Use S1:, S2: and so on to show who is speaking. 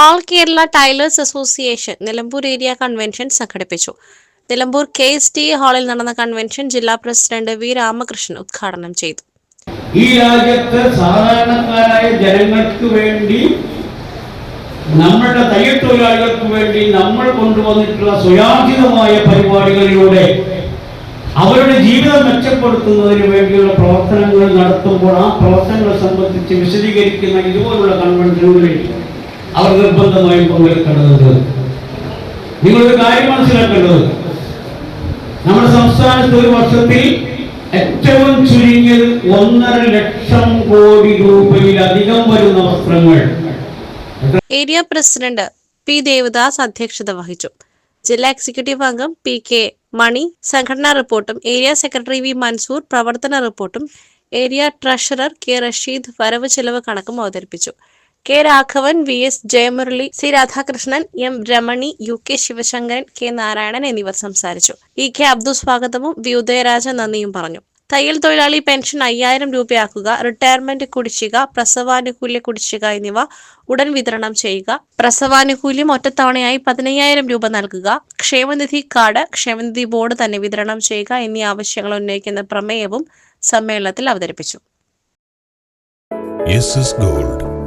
S1: All Kerala tailors association Nilambur area convention സംഘടിപ്പിച്ചു. Nilambur K S T ഹാളിൽ നടന്ന convention ജില്ലാ പ്രസിഡന്റ് വി രാമകൃഷ്ണൻ ഉദ്ഘാടനം ചെയ്തു.
S2: ഈ രാജ്യത്ത് സാധാരണക്കാരായ ജനങ്ങൾക്ക് വേണ്ടി നമ്മളുടെ തയ്യൽ തൊഴിലാളികൾക്ക് വേണ്ടി നമ്മൾ കൊണ്ടുവന്നിട്ടുള്ള സ്വയാർജിതമായ പരിപാടികളിലൂടെ അവരുടെ ജീവിതം മെച്ചപ്പെടുത്തുന്നതിന് വേണ്ടിയുള്ള പ്രവർത്തനങ്ങൾ നടത്തുമ്പോൾ ആ പ്രവർത്തനങ്ങളെ സംബന്ധിച്ച് വിശദീകരിക്കുന്ന ഇതുപോലുള്ള കൺവെൻഷനുകളിൽ അവർ നിർബന്ധമായും പങ്കെടുക്കേണ്ടതുണ്ട്. നിങ്ങളൊരു കാര്യം മനസ്സിലാക്കേണ്ടത്. നമ്മുടെ സംസ്ഥാനത്ത് ഒരു വർഷത്തിൽ ഏറ്റവും ചുരുങ്ങിയത് ഒന്നര ലക്ഷം കോടി രൂപയിലധികം വരുന്ന വസ്ത്രങ്ങൾ.
S1: ഏരിയ പ്രസിഡന്റ് പി ദേവദാസ് അധ്യക്ഷത വഹിച്ചു. ജില്ലാ എക്സിക്യൂട്ടീവ് അംഗം പി കെ മണി സംഘടനാ റിപ്പോർട്ടും ഏരിയ സെക്രട്ടറി വി മൻസൂർ പ്രവർത്തന റിപ്പോർട്ടും ഏരിയ ട്രഷറർ കെ റഷീദ് വരവ് ചെലവ് കണക്കും അവതരിപ്പിച്ചു. K Raghavan V S Jayamurali C Radhakrishnan M Ramani U K Sivasankaran K Narayanan എന്നിവർ സംസാരിച്ചു. ഇ കെ അബ്ദു സ്വാഗതവും വി ഉദയരാജ നന്ദിയും പറഞ്ഞു. തയ്യൽ തൊഴിലാളി പെൻഷൻ അയ്യായിരം രൂപയാക്കുക റിട്ടയർമെന്റ് കുടിശ്ശിക പ്രസവാനുകൂല്യ കുടിശ്ശിക എന്നിവ ഉടൻ വിതരണം ചെയ്യുക പ്രസവാനുകൂല്യം ഒറ്റത്തവണയായി പതിനയ്യായിരം രൂപ നൽകുക ക്ഷേമനിധി കാർഡ് ക്ഷേമനിധി ബോർഡ് തന്നെ വിതരണം ചെയ്യുക എന്നീ ആവശ്യങ്ങൾ ഉന്നയിക്കുന്ന പ്രമേയവും സമ്മേളനത്തിൽ അവതരിപ്പിച്ചു.
S3: Gold